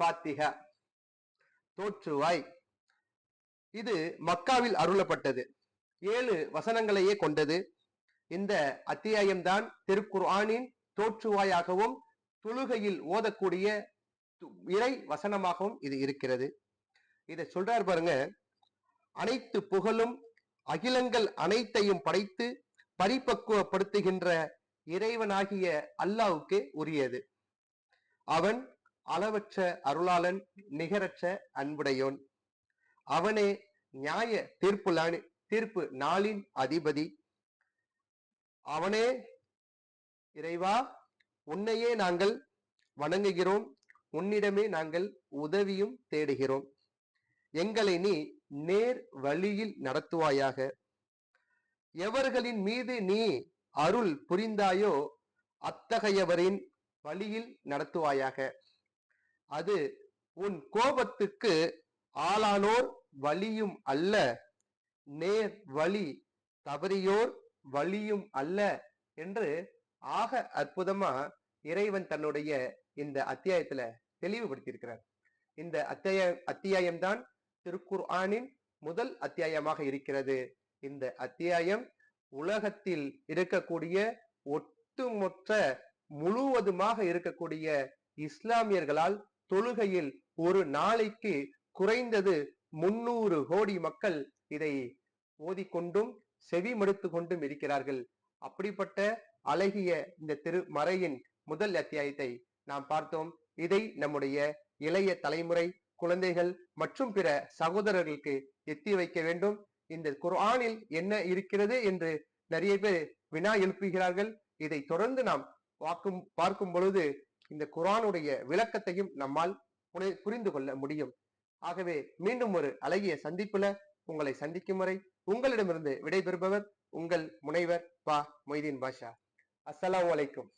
ஃபாத்திஹா தோற்றுவாய். இது மக்காவில் அருளப்பட்டது. ஏழு வசனங்களையே கொண்டது. இந்த அத்தியாயம்தான் திருக்குர்ஆனின் தோற்றுவாயாகவும் தொழுகையில் ஓதக்கூடிய இறை வசனமாகவும் இது இருக்கிறது. இதை சொல்றார் பாருங்க. அனைத்து புகழும் அகிலங்கள் அனைத்தையும் படைத்து பரிபக்குவப்படுத்துகின்ற இறைவனாகிய அல்லாவுக்கு உரியது. அவன் அளவற்ற அருளாளன் நிகரற்ற அன்புடையோன். அவனே நியாய தீர்ப்பு தீர்ப்பு நாளின் அதிபதி. அவனே இறைவா உன்னையே நாங்கள் வணங்குகிறோம். உன்னிடமே நாங்கள் உதவியும் தேடுகிறோம். எங்களை நீ நேர் வழியில் நடத்துவாயாக. எவர்களின் மீது நீ அருள் புரிந்தாயோ அத்தகையவரின் வழியில் நடத்துவாயாக. அது உன் கோபத்துக்கு ஆளானோர் வழியும் அல்ல நேர் வழி தவறியோர் வழியும் அல்ல என்று ஆக அற்புதமா இறைவன் தன்னுடைய இந்த அத்தியாயத்துல தெளிவுபடுத்தியிருக்கிறார். இந்த அத்தியாய அத்தியாயம்தான் திருக்குர்ஆனின் முதல் அத்தியாயமாக இருக்கிறது. இந்த அத்தியாயம் உலகத்தில் இருக்கக்கூடிய ஒட்டுமொத்த முழுவதுமாக இருக்கக்கூடிய இஸ்லாமியர்களால் தொழுகையில் ஒரு நாளைக்கு குறைந்தது முன்னூறு கோடி மக்கள் இதை ஓதிக்கொண்டும் செவி மடுத்து கொண்டும் இருக்கிறார்கள். அப்படிப்பட்ட அழகிய இந்த திருமறையின் முதல் அத்தியாயத்தை நாம் பார்த்தோம். இதை நம்முடைய இளைய தலைமுறை குழந்தைகள் மற்றும் பிற சகோதரர்களுக்கு எத்தி வைக்க வேண்டும். இந்த குர்ஆனில் என்ன இருக்கிறது என்று நிறைய பேர் வினா எழுப்புகிறார்கள். இதை தொடர்ந்து நாம் வாக்கும் பார்க்கும் பொழுது இந்த குரானுடைய விளக்கத்தையும் நம்மால் புரிந்து கொள்ள முடியும். ஆகவே மீண்டும் ஒரு அழகிய சந்திப்புல உங்களை சந்திக்கும் வரை உங்களிடமிருந்து விடைபெறுபவர் உங்கள் முனைவர் பா மொய்தீன் பாஷா. அஸ்ஸலாமு வலைக்கும்